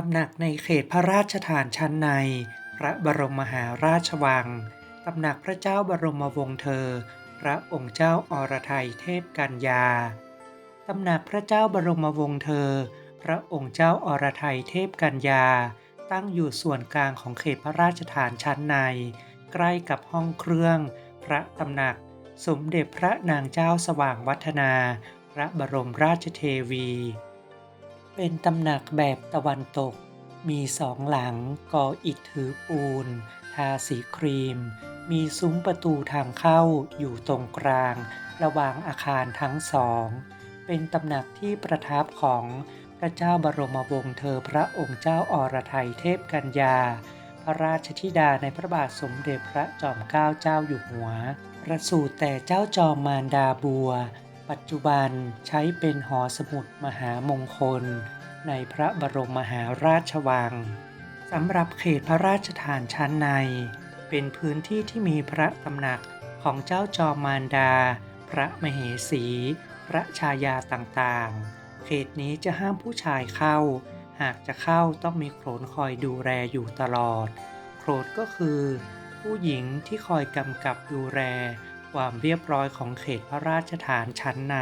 ตำหนักในเขตพระราชฐานชั้นใน พระบรมมหาราชวัง ตำหนักพระเจ้าบรมวงศ์เธอ พระองค์เจ้าอรไทยเทพกัญญา ตำหนักพระเจ้าบรมวงศ์เธอ พระองค์เจ้าอรไทยเทพกัญญา ตั้งอยู่ส่วนกลางของเขตพระราชฐานชั้นใน ใกล้กับห้องเครื่อง พระตำหนัก สมเด็จพระนางเจ้าสว่างวัฒนา พระบรมราชเทวี เป็นตำหนักแบบตะวันตก มีสองหลังก่ออิฐถือปูน ทาสีครีม มีซุ้มประตูทางเข้าอยู่ตรงกลาง ระหว่างอาคารทั้งสอง เป็นตำหนักที่ประทับของพระเจ้าบรมวงศ์เธอพระองค์เจ้าอรไทยเทพกัญญา พระราชธิดาในพระบาทสมเด็จพระจอมเกล้าเจ้าอยู่หัว ประสูติแต่เจ้าจอมมารดาบัว ปัจจุบันใช้เป็นหอสมุดมหามงคล ในพระบรมมหาราชวังสำหรับเขตพระราชฐานชั้นใน เป็นพื้นที่ที่มีพระตำหนักของเจ้าจอมมารดา พระมเหสี พระชายาต่างๆ เขตนี้จะห้ามผู้ชายเข้า หากจะเข้าต้องมีโขนคอยดูแลอยู่ตลอด โขนก็คือ ผู้หญิงที่คอยกำกับดูแล ความเรียบร้อยของเขตพระราชฐานชั้นใน